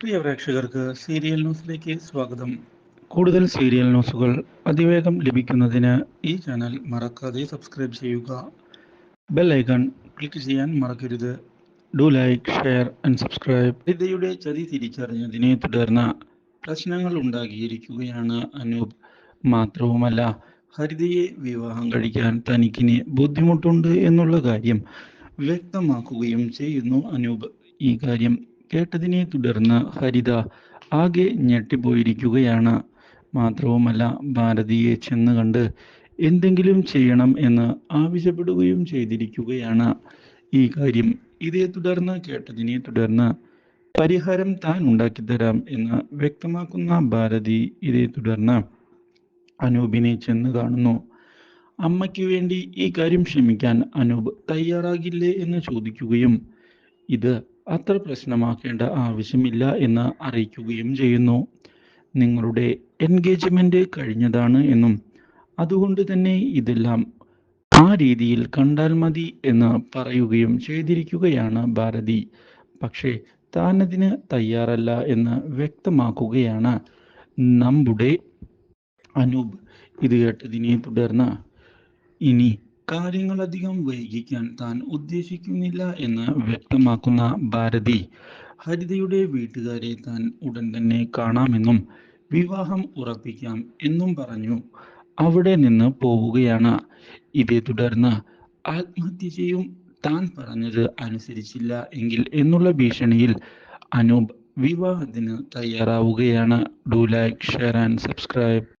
പ്രിയ പ്രേക്ഷകർക്ക് സീരിയൽ ന്യൂസിലേക്ക് സ്വാഗതം. കൂടുതൽ സീരിയൽ ന്യൂസുകൾ അതിവേഗം ലഭിക്കുന്നതിന് ഈ ചാനൽ മറക്കാതെ സബ്സ്ക്രൈബ് ചെയ്യുക. ബെൽ ഐക്കൺ ക്ലിക്ക് ചെയ്യാൻ മറക്കരുത്. Do like share and subscribe. ഹരിതയുടെ ചതി തിരിച്ചറിഞ്ഞതിനെ തുടർന്ന് പ്രശ്നങ്ങൾ ഉണ്ടാക്കിയിരിക്കുകയാണ് അനൂപ്. മാത്രവുമല്ല ഹരിതയെ വിവാഹം കഴിക്കാൻ തനിക്കിന് ബുദ്ധിമുട്ടുണ്ട് എന്നുള്ള കാര്യം വ്യക്തമാക്കുകയും ചെയ്യുന്നു അനൂപ്. ഈ കാര്യം കേട്ടതിനെ തുടർന്ന് ഹരിത ആകെ ഞെട്ടിപ്പോയിരിക്കുകയാണ്. മാത്രവുമല്ല ഭാരതിയെ ചെന്ന് കണ്ട് എന്തെങ്കിലും ചെയ്യണം എന്ന് ആവശ്യപ്പെടുകയും ചെയ്തിരിക്കുകയാണ് ഈ കാര്യം. ഇതേ തുടർന്ന് കേട്ടതിനെ തുടർന്ന് പരിഹാരം താൻ ഉണ്ടാക്കിത്തരാം എന്ന് വ്യക്തമാക്കുന്ന ഭാരതി ഇതേ തുടർന്ന് അനൂപിനെ ചെന്ന് കാണുന്നു. അമ്മയ്ക്ക് വേണ്ടി ഈ കാര്യം ക്ഷമിക്കാൻ അനൂപ് തയ്യാറാകില്ലേ എന്ന് ചോദിക്കുകയും ഇത് അത്ര പ്രശ്നമാക്കേണ്ട ആവശ്യമില്ല എന്ന് അറിയിക്കുകയും ചെയ്യുന്നു. നിങ്ങളുടെ എൻഗേജ്മെന്റ് കഴിഞ്ഞതാണ് എന്നും അതുകൊണ്ട് തന്നെ ഇതെല്ലാം ആ രീതിയിൽ കണ്ടാൽ മതി എന്ന് പറയുകയും ചെയ്തിരിക്കുകയാണ് ഭാരതി. പക്ഷേ താനതിന് തയ്യാറല്ല എന്ന് വ്യക്തമാക്കുകയാണ്. നമ്മുടെ അനൂപ് ഇത് കേട്ടതിനെ തുടർന്ന് ഇനി കാര്യങ്ങളധികം വൈകിക്കാൻ താൻ ഉദ്ദേശിക്കുന്നില്ല എന്ന് വ്യക്തമാക്കുന്ന ഭാരതി ഹരിതയുടെ വീട്ടുകാരെ താൻ ഉടൻ തന്നെ കാണാമെന്നും വിവാഹം ഉറപ്പിക്കാം എന്നും പറഞ്ഞു അവിടെ നിന്ന് പോവുകയാണ്. ഇതേ തുടർന്ന് ആത്മഹത്യ ചെയ്യും താൻ പറഞ്ഞത് അനുസരിച്ചില്ല എങ്കിൽ എന്നുള്ള ഭീഷണിയിൽ അനൂപ് വിവാഹത്തിന് തയ്യാറാവുകയാണ്. Do like share and subscribe.